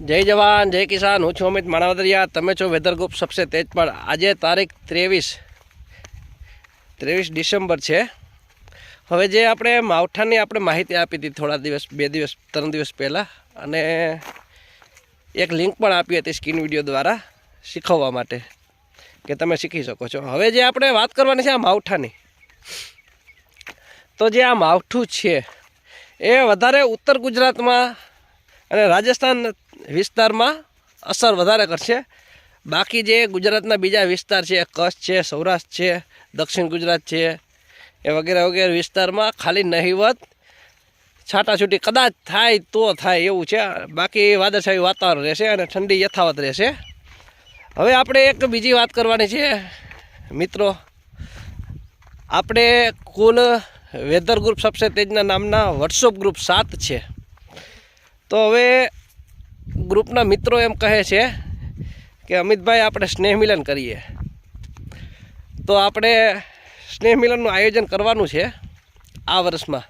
જય જવાન, જય કિસાન. હું છું અમિત માણાવદરિયા. તમે છો વેધર ગ્રુપ સબસે તેજ પર. આજે તારીખ ત્રેવીસ ત્રેવીસ ડિસેમ્બર છે. હવે જે આપણે માવઠાની આપણે માહિતી આપી હતી થોડા દિવસ, બે દિવસ, ત્રણ દિવસ પહેલાં, અને એક લિંક પણ આપી હતી સ્કીન વીડિયો દ્વારા શીખવવા માટે, કે તમે શીખી શકો છો. હવે જે આપણે વાત કરવાની છે આ માવઠાની, તો જે આ માવઠું છે, એ વધારે ઉત્તર ગુજરાતમાં અને રાજસ્થાન વિસ્તારમાં અસર વધારે કરશે. બાકી જે ગુજરાતના બીજા વિસ્તાર છે, કચ્છ છે, સૌરાષ્ટ્ર છે, દક્ષિણ ગુજરાત છે, એ વગેરે વગેરે વિસ્તારમાં ખાલી નહીવત છાટાછૂટી કદાચ થાય તો થાય એવું છે. બાકી વાદળછાયું વાતાવરણ રહેશે અને ઠંડી યથાવત રહેશે. હવે આપણે એક બીજી વાત કરવાની છે. મિત્રો, આપણે કુલ વેધર ગ્રુપ સબસે તેજના નામના વોટ્સઅપ ગ્રુપ સાત છે. તો હવે ગ્રુપના મિત્રો એમ કહે છે કે અમિતભાઈ, આપણે સ્નેહ મિલન કરીએ. તો આપણે સ્નેહ મિલનનું આયોજન કરવાનું છે આ વર્ષમાં.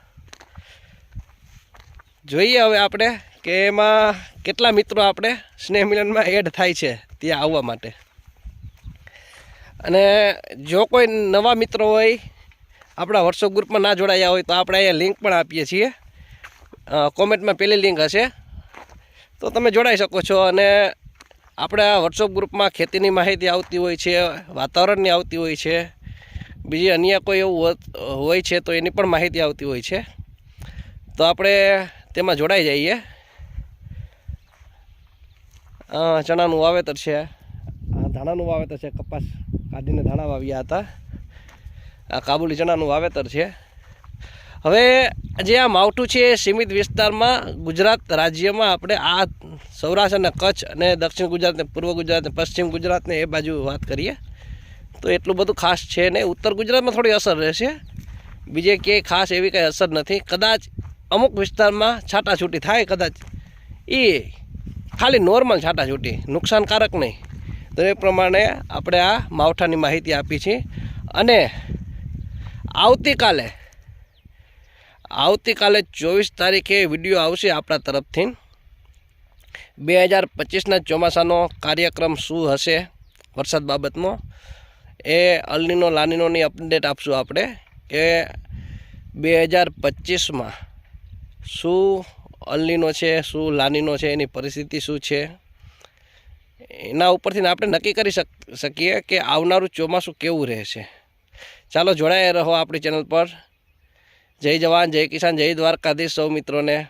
જોઈએ હવે આપણે કે એમાં કેટલા મિત્રો આપણે સ્નેહ મિલનમાં એડ થાય છે ત્યાં આવવા માટે. અને જો કોઈ નવા મિત્રો હોય, આપણા વોટ્સઅપ ગ્રુપમાં ના જોડાયા હોય તો આપણે અહીંયા લિંક પણ આપીએ છીએ. કોમેન્ટમાં પેલી લિંક હશે. તો તમે જોડાઈ શકો છો અને આપણા વોટ્સઅપ ગ્રુપમાં ખેતીની માહિતી આવતી હોય છે, વાતાવરણની આવતી હોય છે, બીજી અન્ય કોઈ એવું હોય છે તો એની પણ માહિતી આવતી હોય છે. તો આપણે તેમાં જોડાઈ જઈએ. ચણાનું વાવેતર છે. આ ધાણાનું વાવેતર છે. કપાસ કાઢીને ધાણા વાવ્યા હતા. આ કાબુલી ચણાનું વાવેતર છે. હવે જે આ માવઠું છે એ સીમિત વિસ્તારમાં ગુજરાત રાજ્યમાં આપણે આ સૌરાષ્ટ્ર અને કચ્છ અને દક્ષિણ ગુજરાત ને પૂર્વ ગુજરાત ને પશ્ચિમ ગુજરાતને એ બાજુ વાત કરીએ, તો એટલું બધું ખાસ છે નહીં. ઉત્તર ગુજરાતમાં થોડી અસર રહેશે. બીજે ક્યાંય ખાસ એવી કંઈ અસર નથી. કદાચ અમુક વિસ્તારમાં છાટાછૂટી થાય, કદાચ એ ખાલી નોર્મલ છાટાછૂટી, નુકસાનકારક નહીં. તો એ પ્રમાણે આપણે આ માવઠાની માહિતી આપી છે. અને આવતીકાલે આવતીકાલે ચોવીસ તારીખે વીડિયો આવશે આપણા તરફથી. બે હજાર પચીસના ચોમાસાનો કાર્યક્રમ શું હશે વરસાદ બાબતનો, એ અલનીનો લાનીનોની અપડેટ આપશું આપણે કે બે હજાર પચીસમાં શું અલનીનો છે, શું લાનીનો છે, એની પરિસ્થિતિ શું છે, એના ઉપરથી આપણે નક્કી કરી શક, શકીએ કે આવનારું ચોમાસું કેવું રહેશે. ચાલો જોડાયા રહો આપણી ચેનલ પર. જય જવાન જય કિસાન જય દ્વારકાધીશ સૌ મિત્રોને.